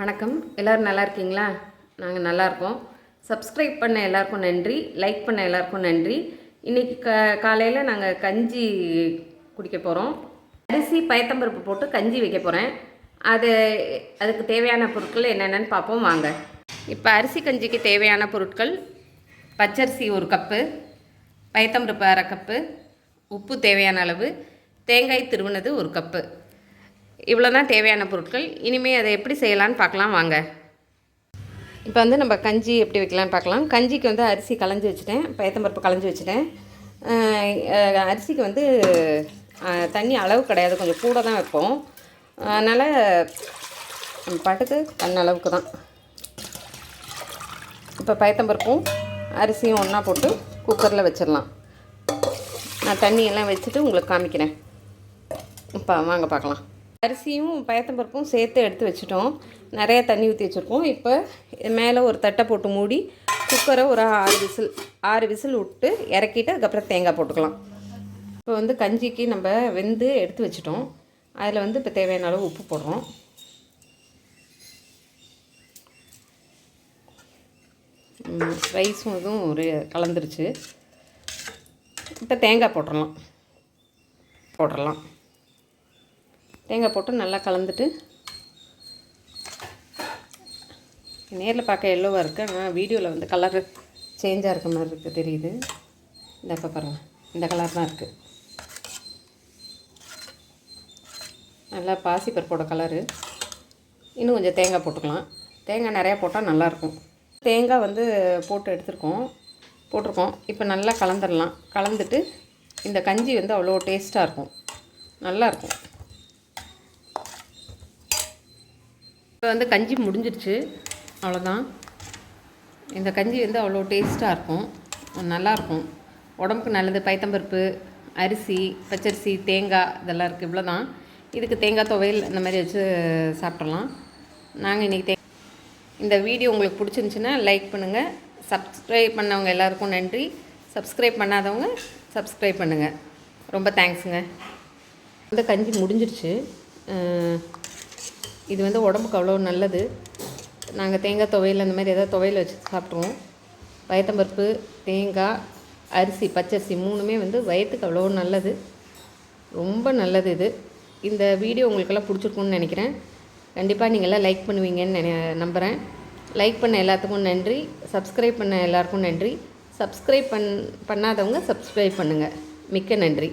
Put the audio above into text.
வணக்கம். எல்லோரும் நல்லா இருக்கீங்களா? நாங்கள் நல்லாயிருக்கோம் சப்ஸ்கிரைப் பண்ண எல்லாருக்கும் நன்றி. லைக் பண்ண எல்லாருக்கும் நன்றி. இன்றைக்கி க காலையில் நாங்கள் கஞ்சி குடிக்க போகிறோம் அரிசி பயத்தம்பருப்பு போட்டு கஞ்சி வைக்க போகிறேன் அது அதுக்கு தேவையான பொருட்கள் என்னென்னு பார்ப்போம். வாங்க. இப்போ அரிசி கஞ்சிக்கு தேவையான பொருட்கள் பச்சரிசி ஒரு கப்பு பயத்தம்பருப்பு அரை கப்பு உப்பு தேவையான அளவு தேங்காய் திருவுனது ஒரு கப்பு. இவ்வளோ தான் தேவையான பொருட்கள். இனிமேல் அதை எப்படி செய்யலான்னு பார்க்கலாம் வாங்க. இப்போ வந்து நம்ம கஞ்சி எப்படி வைக்கலான்னு பார்க்கலாம். கஞ்சிக்கு வந்து அரிசி களைஞ்சி வச்சுட்டேன். பயத்தம்பருப்பு களைஞ்சி வச்சுட்டேன். அரிசிக்கு வந்து தண்ணி அளவு கிடையாது. கொஞ்சம் கூட தான் வைப்போம். அதனால் பாட்டுக்கு தண்ணி அளவுக்கு தான். இப்போ பயத்தம்பருப்பும் அரிசியும் ஒன்றா போட்டு குக்கரில் வச்சிடலாம். நான் தண்ணியெல்லாம் வச்சுட்டு உங்களுக்கு காமிக்கிறேன். இப்போ வாங்க பார்க்கலாம். அரிசியும் பயத்தம்பருப்பும் சேர்த்து எடுத்து வச்சுட்டோம். நிறைய தண்ணி ஊற்றி வச்சுருக்கோம். இப்போ மேலே ஒரு தட்டை போட்டு மூடி குக்கரை ஒரு ஆறு விசில் ஆறு விசில் விட்டு இறக்கிட்டு அதுக்கப்புறம் தேங்காய் போட்டுக்கலாம். இப்போ வந்து கஞ்சிக்கு நம்ம வெந்து எடுத்து வச்சிட்டோம். அதில் வந்து இப்போ தேவையான அளவு உப்பு போடுறோம். ரைஸும் இதுவும் ஒரு கலந்துருச்சு. இப்போ தேங்காய் போட்டுடலாம் போட்டுடலாம் தேங்காய் போட்டு நல்லா கலந்துட்டு நேரில் பார்க்க எல்லோவாக இருக்குது ஆனால் வீடியோவில் வந்து கலர் சேஞ்சாக இருக்க மாதிரி இருக்குது தெரியுது. இந்த இப்போ பாருங்கள் இந்த கலர் தான் இருக்குது நல்லா பாசி பருப்போட கலரு இன்னும் கொஞ்சம் தேங்காய் போட்டுக்கலாம். தேங்காய் நிறையா போட்டால் நல்லாயிருக்கும் தேங்காய் வந்து போட்டு எடுத்துருக்கோம். போட்டிருக்கோம். இப்போ நல்லா கலந்துடலாம். கலந்துட்டு இந்த கஞ்சி வந்து அவ்வளோ டேஸ்ட்டாக இருக்கும். நல்லாயிருக்கும் இப்போ வந்து கஞ்சி முடிஞ்சிருச்சு அவ்வளோதான். இந்த கஞ்சி வந்து அவ்வளோ டேஸ்ட்டாக இருக்கும். நல்லாயிருக்கும். உடம்புக்கு நல்லது. பைத்தம்பருப்பு அரிசி பச்சரிசி தேங்காய் இதெல்லாம் இருக்குது. இவ்வளோ தான் இதுக்கு தேங்காய் துவையல் இந்த மாதிரி வச்சு சாப்பிட்றலாம். நாங்கள் இன்றைக்கி தே இந்த வீடியோ உங்களுக்கு பிடிச்சிருந்துச்சின்னா லைக் பண்ணுங்கள் சப்ஸ்கிரைப் பண்ணவங்க எல்லாருக்கும் நன்றி. சப்ஸ்கிரைப் பண்ணாதவங்க சப்ஸ்கிரைப் பண்ணுங்கள் ரொம்ப தேங்க்ஸுங்க. இந்த கஞ்சி முடிஞ்சிருச்சு இது வந்து உடம்புக்கு அவ்வளோ நல்லது. நாங்கள் தேங்காய் துவையல் அந்த மாதிரி ஏதாவது துவையல் வச்சு சாப்பிட்ருவோம் பயத்தம்பருப்பு தேங்காய் அரிசி பச்சரிசி மூணுமே வந்து வயிற்றுக்கு அவ்வளோ நல்லது. ரொம்ப நல்லது இது. இந்த வீடியோ உங்களுக்கெல்லாம் பிடிச்சிருக்குன்னு நினைக்கிறேன். கண்டிப்பாக நீங்கள் எல்லாம் லைக் பண்ணுவீங்கன்னு நினை நம்புகிறேன் லைக் பண்ண எல்லாத்துக்கும் நன்றி. சப்ஸ்கிரைப் பண்ண எல்லாருக்கும் நன்றி. சப்ஸ்கிரைப் பண் பண்ணாதவங்க சப்ஸ்கிரைப் பண்ணுங்கள் மிக்க நன்றி.